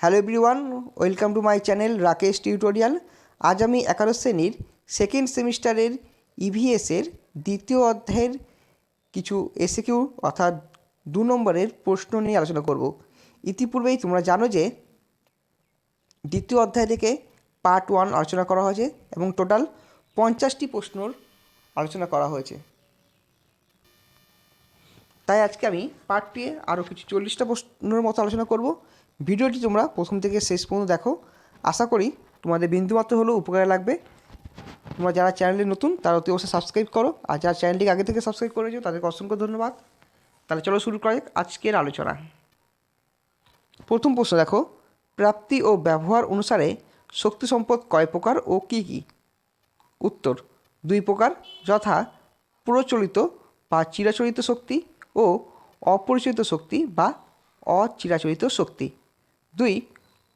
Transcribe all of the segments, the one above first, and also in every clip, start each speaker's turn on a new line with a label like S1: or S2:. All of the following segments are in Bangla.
S1: Hello everyone welcome to my channel Rakesh tutorial আজ আমি একাদশ শ্রেণির সেকেন্ড সেমিস্টারের ইভিএসের দ্বিতীয় অধ্যায়ের কিছু এসিকিউ অর্থাৎ দু নম্বরের প্রশ্ন নিয়ে আলোচনা করব। ইতিপূর্বেই তোমরা জানো যে দ্বিতীয় অধ্যায় থেকে পার্ট ওয়ান আলোচনা করা হয়েছে এবং টোটাল পঞ্চাশটি প্রশ্নর আলোচনা করা হয়েছে। তাই আজকে আমি পার্ট টুয়ে আরও কিছু চল্লিশটা প্রশ্নের মতো আলোচনা করব। ভিডিওটি তোমরা প্রথম থেকে শেষ পর্যন্ত দেখো। আশা করি তোমাদের বিন্দুমাত্র হলেও উপকারে লাগবে। তোমরা যারা চ্যানেলে নতুন, তারা অতি অবশ্যই সাবস্ক্রাইব করো। আর যারা চ্যানেলটিকে আগে থেকে সাবস্ক্রাইব করেছ, তাদেরকে অসংখ্য ধন্যবাদ। তাহলে চলো শুরু করা যাক আজকের আলোচনা। প্রথম প্রশ্ন দেখো, প্রাপ্তি ও ব্যবহার অনুসারে শক্তি সম্পদ কয় প্রকার ও কী কী? উত্তর, দুই প্রকার, যথা প্রচলিত বা চিরাচরিত শক্তি ও অপরিচিত শক্তি বা অচিরাচরিত শক্তি। দুই,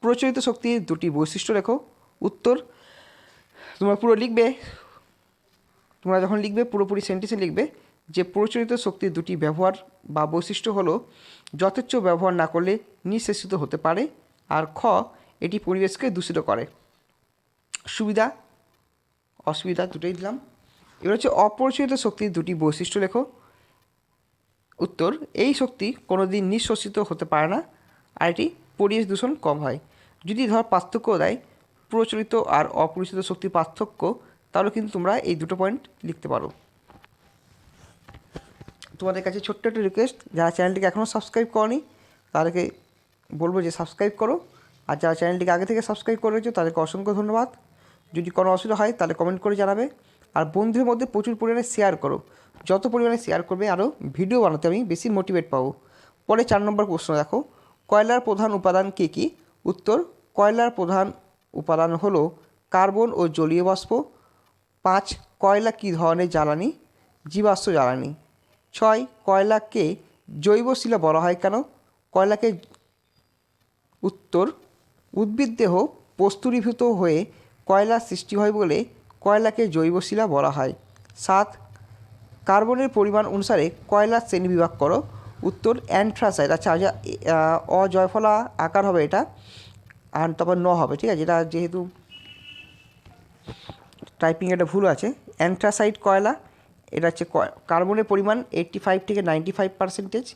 S1: প্রচলিত শক্তির দুটি বৈশিষ্ট্য লেখো উত্তর, তোমরা পুরো লিখবে, তোমরা যখন লিখবে, পুরোপুরি সেন্টেন্সে লিখবে যে প্রচলিত শক্তির দুটি ব্যবহার বা বৈশিষ্ট্য হলো যথেচ্ছ ব্যবহার না করলে নিঃশেষিত হতে পারে আর খ, এটি পরিবেশকে দূষিত করে। সুবিধা, অসুবিধা দুটোই দিলাম। এবার হচ্ছে অপরিচিত শক্তির দুটি বৈশিষ্ট্য লেখো উত্তর, এই শক্তি কোনো দিন নিঃশ্বসিত হতে পারে না। আর এটি পরিবেশ দূষণ কম হয়। যদি ধর পার্থক্য দেয়, প্রচলিত আর অপরিচিত শক্তি পার্থক্য, তাহলে কিন্তু তোমরা এই দুটো পয়েন্ট লিখতে পারো। তোমাদের কাছে ছোট্ট একটা রিকোয়েস্ট যারা চ্যানেলটিকে এখনও সাবস্ক্রাইব করনি, তাদেরকে বলব যে সাবস্ক্রাইব করো। আর যারা চ্যানেলটিকে আগে থেকে সাবস্ক্রাইব করেছ তাদেরকে অসংখ্য ধন্যবাদ। যদি কোনো অসুবিধা হয়, তাহলে কমেন্ট করে জানাবে। আর বন্ধুদের মধ্যে প্রচুর পরিমাণে শেয়ার করো। যত পরিমাণে শেয়ার করবে আরও ভিডিও বানাতে আমি বেশি মোটিভেট পাবো। পরে চার নম্বর প্রশ্ন দেখো। কয়লার প্রধান উপাদান কী কী? উত্তর, কয়লার প্রধান উপাদান হলো কার্বন ও জলীয় বাষ্প। পাঁচ, কয়লা কী ধরনের জ্বালানি? জীবাশ্ম জ্বালানি। ছয়, কয়লাকে জৈব শিলা বলা হয় কেন? কয়লাকে উত্তর, উদ্ভিদ দেহ প্রস্তুরীভূত হয়ে কয়লা সৃষ্টি হয় বলে কয়লাকে জৈব শিলা বলা হয়। সাত, কার্বনের পরিমাণ অনুসারে কয়লার শ্রেণীবিভাগ করো। উত্তর অ্যান্থ্রাসাইড আচ্ছা আচ্ছা অজয়ফলা আকার হবে এটা, আর তারপর ন হবে, ঠিক আছে এটা যেহেতু টাইপিং এটা ভুল আছে অ্যান্থ্রাসাইড কয়লা, এটা হচ্ছে কার্বনের পরিমাণ এইট্টি ফাইভ থেকে নাইনটি ফাইভ পার্সেন্টেজ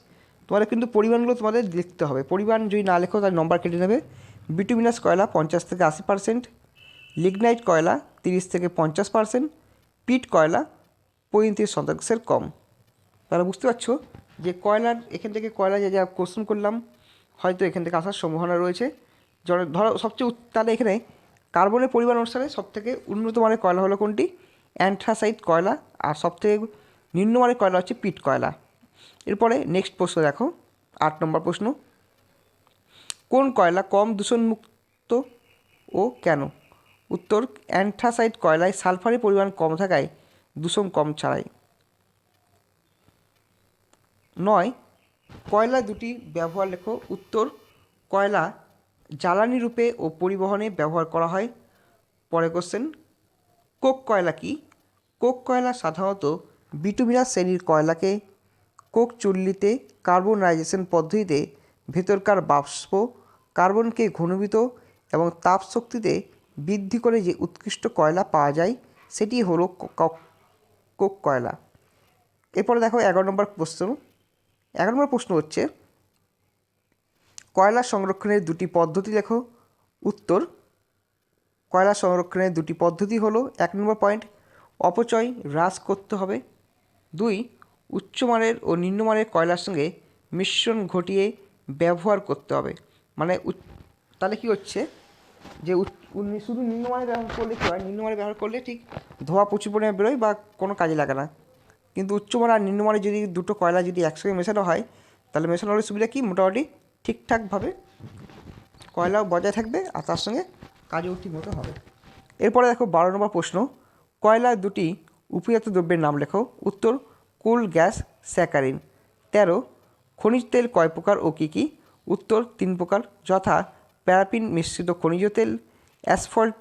S1: তোমাদের কিন্তু পরিমাণগুলো তোমাদের লিখতে হবে, পরিমাণ যদি না লেখো তার নম্বর কেটে নেবে বিটুমিনাস কয়লা পঞ্চাশ থেকে আশি পার্সেন্ট লিগনাইট কয়লা তিরিশ থেকে পঞ্চাশ পার্সেন্ট পিট কয়লা পঁয়ত্রিশ শতাংশের কম, তাহলে বুঝতে পারছ? যে কয়লার, এখান থেকে কয়লা যে যা কোশ্চেন করলাম, হয়তো এখান থেকে আসার সম্ভাবনা রয়েছে। ধরো সবচেয়ে তাহলে এখানে কার্বনের পরিমাণ অনুসারে সবথেকে উন্নত মানের কয়লা হলো কোনটি? অ্যান্থ্রাসাইট কয়লা, আর সবথেকে নিম্নমানের কয়লা হচ্ছে পিট কয়লা। এরপরে নেক্সট প্রশ্ন দেখো, আট নম্বর প্রশ্ন। কোন কয়লা কম দূষণমুক্ত ও কেন? উত্তর, অ্যান্থ্রাসাইট কয়লায় সালফারের পরিমাণ কম থাকায় দূষণ কম ছাড়ায় নয়, কয়লা দুটি ব্যবহার লেখো। উত্তর, কয়লা জ্বালানি রূপে ও পরিবহনে ব্যবহার করা হয়। পরে কোশ্চেন কোক কয়লা কি? কোক কয়লা সাধারণত বিটুমিনাস শ্রেণির কয়লাকে কোক চুল্লিতে কার্বনাইজেশন পদ্ধতিতে ভেতরকার বাষ্প, কার্বনকে ঘনীভূত এবং তাপ শক্তিতে বৃদ্ধি করে যে উৎকৃষ্ট কয়লা পাওয়া যায়, সেটি হলো কোক কয়লা। এরপরে দেখো এগারো নম্বর প্রশ্ন। এগারো নম্বর প্রশ্ন হচ্ছে, কয়লা সংরক্ষণের দুটি পদ্ধতি লেখো। উত্তর, কয়লা সংরক্ষণের দুটি পদ্ধতি হলো, এক নম্বর পয়েন্ট, অপচয় হ্রাস করতে হবে। দুই, উচ্চমানের ও নিম্নমানের কয়লার সঙ্গে মিশ্রণ ঘটিয়ে ব্যবহার করতে হবে। মানে তাহলে কি হচ্ছে যে শুধু নিম্নমানের ব্যবহার করলে কী হয়? নিম্নমানের ব্যবহার করলে ঠিক ধোয়া প্রচুর পরিমাণে বেরোয় বা কোনো কাজে লাগে না। কিন্তু উচ্চমান আর নিম্নমানের যদি দুটো কয়লা যদি একসঙ্গে মেশানো হয়, তাহলে মেশানো হলে সুবিধা কি? মোটামুটি ঠিকঠাকভাবে কয়লাও বজায় থাকবে আর তার সঙ্গে কাজও ঠিক মতো হবে। এরপরে দেখো বারো নম্বর প্রশ্ন। কয়লার দুটি উপজাত দ্রব্যের নাম লেখো। উত্তর, কোল, গ্যাস, স্যাকারিন। তেরো, খনিজ তেল কয় প্রকার ও কী কী? উত্তর, তিন প্রকার। যথা প্যারাপিন মিশ্রিত খনিজ তেল, অ্যাসফল্ট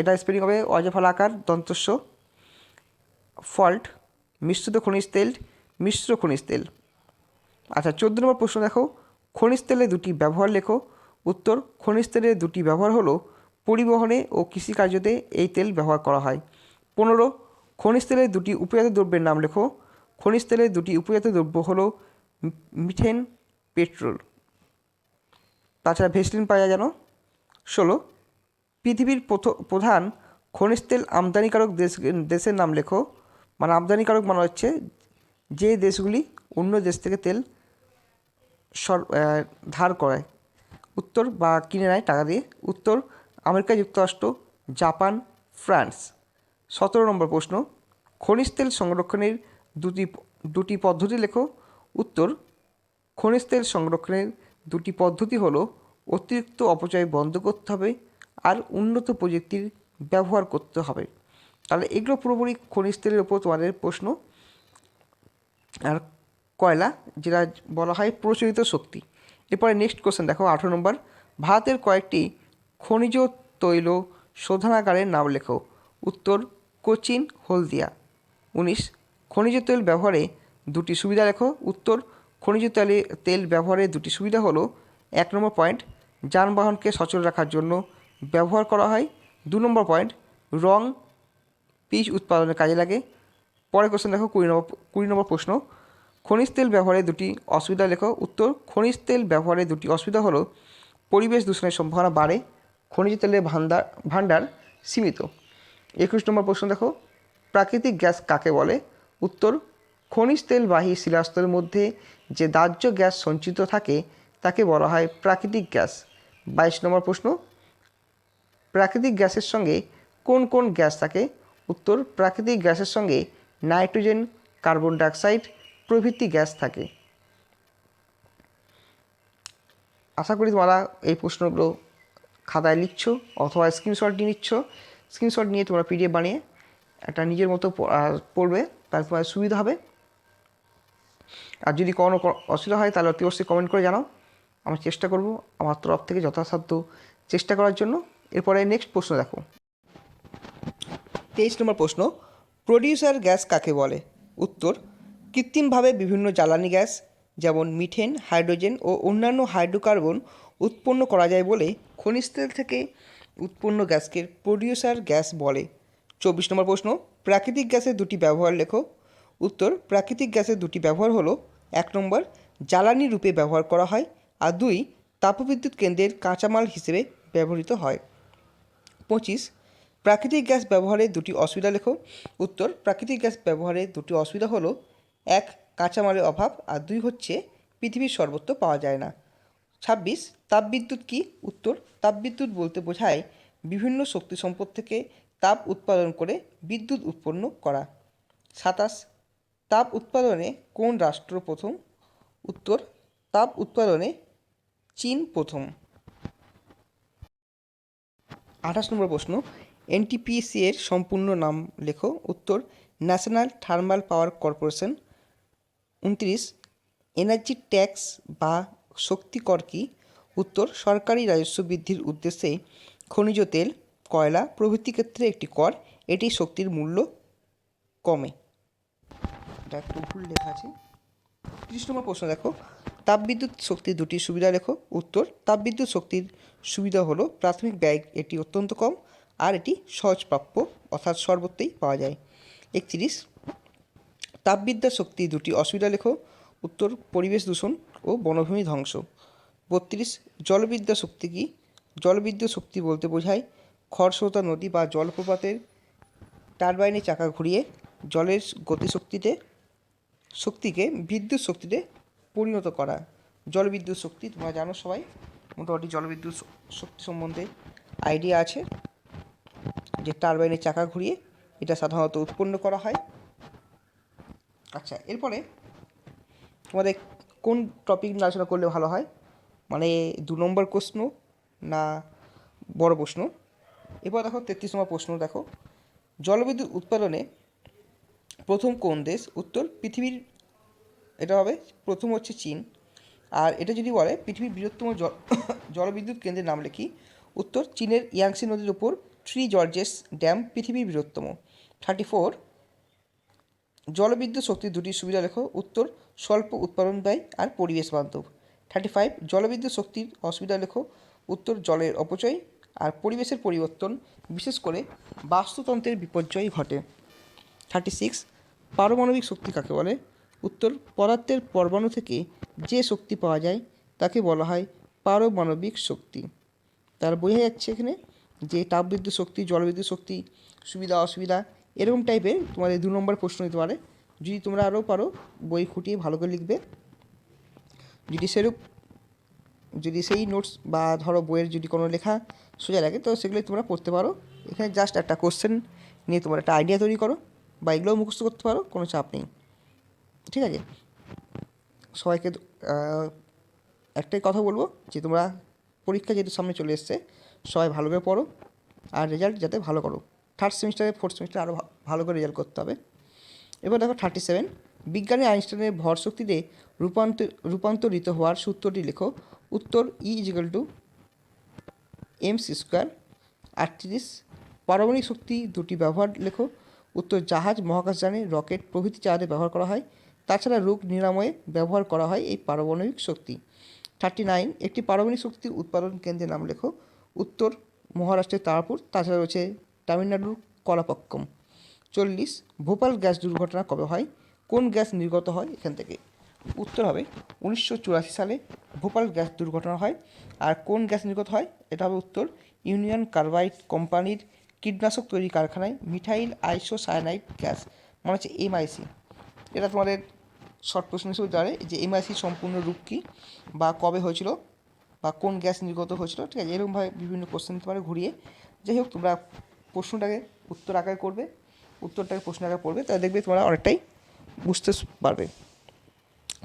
S1: এটা স্পেলিং হবে অজফল আকার, দন্তস্য। ফল্ট মিশ্রিত খনিজ তেল, মিশ্র খনিজ তেল। আচ্ছা চোদ্দ নম্বর প্রশ্ন দেখো। খনিজ তেলে দুটি ব্যবহার লেখো। উত্তর, খনিজ তেলের দুটি ব্যবহার হলো পরিবহনে ও কৃষিকার্যতে এই তেল ব্যবহার করা হয়। পনেরো, খনিজ তেলের দুটি উপজাত দ্রব্যের নাম লেখো। খনিজ তেলের দুটি উপজাত দ্রব্য হলো মিথেন, পেট্রোল। তাছাড়া ভেসলিন পাওয়া যেন ষোলো, পৃথিবীর প্রধান খনিজ তেল আমদানিকারক দেশ, দেশের নাম লেখো। মানে আমদানিকারক মানে হচ্ছে যে দেশগুলি অন্য দেশ থেকে তেল সর ধার করায়, উত্তর বা কিনে নেয় টাকা দিয়ে। উত্তর আমেরিকা, যুক্তরাষ্ট্র, জাপান, ফ্রান্স। সতেরো নম্বর প্রশ্ন, খনিজ তেল সংরক্ষণের দুটি দুটি পদ্ধতি লেখো। উত্তর, খনিজ তেল সংরক্ষণের দুটি পদ্ধতি হলো, অতিরিক্ত অপচয় বন্ধ করতে হবে আর উন্নত প্রযুক্তির ব্যবহার করতে হবে। তাহলে এগুলো পুরোপুরি খনিজ তেলের ওপর তোমাদের প্রশ্ন। আর কয়লা, যেটা বলা হয় প্রচলিত শক্তি। এরপরে নেক্সট কোশ্চেন দেখো, আঠেরো নম্বর। ভারতের কয়েকটি খনিজ তৈল শোধনাগারের নাম লেখো। উত্তর, কোচিন, হলদিয়া। উনিশ, খনিজ তেল ব্যবহারে দুটি সুবিধা লেখো। উত্তর, খনিজ তেলে, তেল ব্যবহারের দুটি সুবিধা হলো, এক নম্বর পয়েন্ট যানবাহনকে সচল রাখার জন্য ব্যবহার করা হয়। দু নম্বর পয়েন্ট রং পিচ উৎপাদনের কাজে লাগে। পরের কোশ্চেন দেখো, কুড়ি নম্বর কুড়ি নম্বর প্রশ্ন। খনিজ তেল ব্যবহারে দুটি অসুবিধা লেখো। উত্তর, খনিজ তেল ব্যবহারে দুটি অসুবিধা হলো, পরিবেশ দূষণের সম্ভাবনা বাড়ে, খনিজ তেলের ভান্ডার ভাণ্ডার সীমিত। একুশ নম্বর প্রশ্ন দেখো, প্রাকৃতিক গ্যাস কাকে বলে? উত্তর, খনিজ তেলবাহী শিলাস্তরের মধ্যে যে দাহ্য গ্যাস সঞ্চিত থাকে, তাকে বলা হয় প্রাকৃতিক গ্যাস। বাইশ নম্বর প্রশ্ন, প্রাকৃতিক গ্যাসের সঙ্গে কোন কোন গ্যাস থাকে? উত্তর, প্রাকৃতিক গ্যাসের সঙ্গে নাইট্রোজেন, কার্বন ডাইঅক্সাইড প্রভৃতি গ্যাস থাকে। আশা করি তোমরা এই প্রশ্নগুলো খাতায় লিখছো অথবা স্ক্রিনশট নিয়ে নিচ্ছ। স্ক্রিনশট নিয়ে তোমরা পিডিএফ বানিয়ে একটা নিজের মতো পড়বে, তাহলে তোমার সুবিধা হবে। আর যদি কোনো অসুবিধা হয়, তাহলে অতি অবশ্যই কমেন্ট করে জানাও। আমি চেষ্টা করব আমার তরফ থেকে যথাসাধ্য চেষ্টা করার জন্য। এরপরে নেক্সট প্রশ্ন দেখো। তেইশ নম্বর প্রশ্ন, প্রডিউসার গ্যাস কাকে বলে? উত্তর, কৃত্রিমভাবে বিভিন্ন জ্বালানি গ্যাস, যেমন মিথেন, হাইড্রোজেন ও অন্যান্য হাইড্রোকার্বন উৎপন্ন করা যায় বলে খনিজ তেল থেকে উৎপন্ন গ্যাসকে প্রডিউসার গ্যাস বলে। চব্বিশ নম্বর প্রশ্ন, প্রাকৃতিক গ্যাসের দুটি ব্যবহার লেখো। উত্তর, প্রাকৃতিক গ্যাসের দুটি ব্যবহার হলো, এক নম্বর, জ্বালানি রূপে ব্যবহার করা হয় আর দুই, তাপবিদ্যুৎ কেন্দ্রের কাঁচামাল হিসেবে ব্যবহৃত হয়। পঁচিশ প্রাকৃতিক গ্যাস ব্যবহারের দুটি অসুবিধা লেখো। উত্তর, প্রাকৃতিক গ্যাস ব্যবহারের দুটি অসুবিধা হলো, এক, কাঁচামালের অভাব, আর দুই হচ্ছে পৃথিবীর সর্বত্র পাওয়া যায় না। ছাব্বিশ, তাপবিদ্যুৎ কি? উত্তর, তাপবিদ্যুৎ বলতে বোঝায় বিভিন্ন শক্তি সম্পদ থেকে তাপ উৎপাদন করে বিদ্যুৎ উৎপন্ন করা। সাতাশ, তাপ উৎপাদনে কোন রাষ্ট্র প্রথম? উত্তর, তাপ উৎপাদনে চীন প্রথম। আঠাশ নম্বর প্রশ্ন এনটিপিসি এর সম্পূর্ণ নাম লেখো। উত্তর, ন্যাশনাল থার্মাল পাওয়ার কর্পোরেশন। উনত্রিশ, এনার্জি ট্যাক্স বা শক্তি কর কি? উত্তর, সরকারি রাজস্ব বৃদ্ধির উদ্দেশ্যে খনিজ তেল, কয়লা প্রভৃতি ক্ষেত্রে একটি কর। এটি শক্তির মূল্য কমে। এটা ভুল লেখা আছে। তিরিশ প্রশ্ন দেখো। তাপবিদ্যুৎ শক্তির দুটি সুবিধা লেখো। উত্তর, তাপবিদ্যুৎ শক্তির সুবিধা হলো প্রাথমিক ব্যয়, এটি অত্যন্ত কম। আর এটি সহজপ্রাপ্য অর্থাৎ সর্বত্রই পাওয়া যায়। একত্রিশ, তাপবিদ্যা শক্তি দুটি অসুবিধা লেখো, উত্তর পরিবেশ দূষণ ও বনভূমি ধ্বংস। বত্রিশ, জলবিদ্যা শক্তি কি? জলবিদ্যুৎ শক্তি বলতে বোঝায় খরস্রোতা নদী বা জলপ্রপাতের টারবাইনে চাকা ঘুরিয়ে জলের গতিশক্তিতে, শক্তিকে, বিদ্যুৎ শক্তিতে পরিণত করা। জলবিদ্যুৎ শক্তি, তোমরা জানো সবাই, মোটামুটি জলবিদ্যুৎ শক্তি সম্বন্ধে আইডিয়া আছে। যে টারবাইনের চাকা ঘুরিয়ে এটা সাধারণত উৎপন্ন করা হয়। আচ্ছা এরপরে তোমাদের কোন টপিক নিয়ে আলোচনা করলে ভালো হয়? মানে দু নম্বর প্রশ্ন না বড় প্রশ্ন? এরপর দেখো তেত্রিশ নম্বর প্রশ্ন দেখো। জলবিদ্যুৎ উৎপাদনে প্রথম কোন দেশ? উত্তর পৃথিবীর, এটা হবে প্রথম হচ্ছে চীন। আর এটা যদি বলে পৃথিবীর বৃহত্তম জল, জলবিদ্যুৎ কেন্দ্রের নাম লিখি, উত্তর চীনের ইয়াংসি নদীর উপর থ্রি জর্জেস ড্যাম পৃথিবীর বৃহত্তম। থার্টি ফোর, জলবিদ্যুৎ শক্তির দুটি সুবিধা লেখো। উত্তর, স্বল্প উৎপাদন ব্যয় আর পরিবেশ বান্ধব। থার্টি ফাইভ, জলবিদ্যুৎ শক্তির অসুবিধা লেখো। উত্তর, জলের অপচয় আর পরিবেশের পরিবর্তন, বিশেষ করে বাস্তুতন্ত্রের বিপর্যয় ঘটে। থার্টি সিক্স, পারমাণবিক শক্তি কাকে বলে? উত্তর, পদার্থের পরমাণু থেকে যে শক্তি পাওয়া যায় তাকে বলা হয় পারমাণবিক শক্তি। তার বোঝা যাচ্ছে এখানে। যে তাপবিদ্যুৎ শক্তি, জলবিদ্যুৎ শক্তি, সুবিধা, অসুবিধা, এরকম টাইপের তোমাদের দু নম্বর প্রশ্ন দিতে পারে। যদি তোমরা আরও পারো, বই খুঁটিয়ে ভালো করে লিখবে। যদি সেরূপ, যদি সেই নোটস বা ধরো বইয়ের যদি কোনো লেখা সোজা লাগে, তো সেগুলো তোমরা পড়তে পারো। এখানে জাস্ট একটা কোশ্চেন নিয়ে তোমরা একটা আইডিয়া তৈরি করো বা এগুলোও মুখস্থ করতে পারো, কোনো চাপ নেই। ঠিক আছে? সবাইকে একটাই কথা বলব যে তোমরা পরীক্ষা যেহেতু সামনে চলে এসছে সবাই ভালোভাবে পড়ো আর রেজাল্ট যাতে ভালো করো। থার্ড সেমিস্টারে ফোর্থ সেমিস্টারে আরও ভালো করে রেজাল্ট করতে হবে। এবার দেখো থার্টি সেভেন বিজ্ঞানী আইনস্টাইনের ভর শক্তিতে রূপান্তর রূপান্তরিত হওয়ার সূত্রটি লেখো। উত্তর E equal to M C square আটত্রিশ, পারমাণবিক শক্তি দুটি ব্যবহার লেখো। উত্তর জাহাজ, মহাকাশযানে রকেট প্রভৃতি চাঁদে ব্যবহার করা হয়। তাছাড়া রোগ নিরাময়ে ব্যবহার করা হয় এই পারমাণবিক শক্তি। থার্টি নাইন একটি পারমাণবিক শক্তির উৎপাদন কেন্দ্রের নাম লেখো। উত্তর মহারাষ্ট্রের তারাপুর, তাছাড়া রয়েছে তামিলনাড়ুর কলাপক্কম। চল্লিশ, ভোপাল গ্যাস দুর্ঘটনা কবে হয়? কোন গ্যাস নির্গত হয়? এখান থেকে উত্তর হবে উনিশশো চুরাশি সালে ভোপাল গ্যাস দুর্ঘটনা হয়। আর কোন গ্যাস নির্গত হয়? এটা হবে উত্তর ইউনিয়ন কার্বাইড কোম্পানির কীটনাশক তৈরি কারখানায় মিঠাইল আইসো সায়ানাইড গ্যাস মানে হচ্ছে এমআইসি এটা তোমাদের শর্ট প্রশ্ন হিসেবে দাঁড়ায় যে এমআইসি সম্পূর্ণ রূপ কী বা কবে হয়েছিল? বা কোন গ্যাস নির্গত হয়েছিল, ঠিক আছে, এরকমভাবে বিভিন্ন কোশ্চেন দিতে পারে ঘুরিয়ে। যাই হোক, তোমরা প্রশ্নটাকে উত্তর আকারে করবে, উত্তরটাকে প্রশ্ন আকারে পড়বে, তাহলে দেখবে তোমরা অনেকটাই বুঝতে পারবে।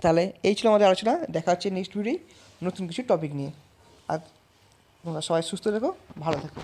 S1: তাহলে এই ছিল আমাদের আলোচনা, দেখা হচ্ছে নেক্সট ভিডিওই নতুন কিছু টপিক নিয়ে। আর তোমরা সবাই সুস্থ থেকো, ভালো থেকো।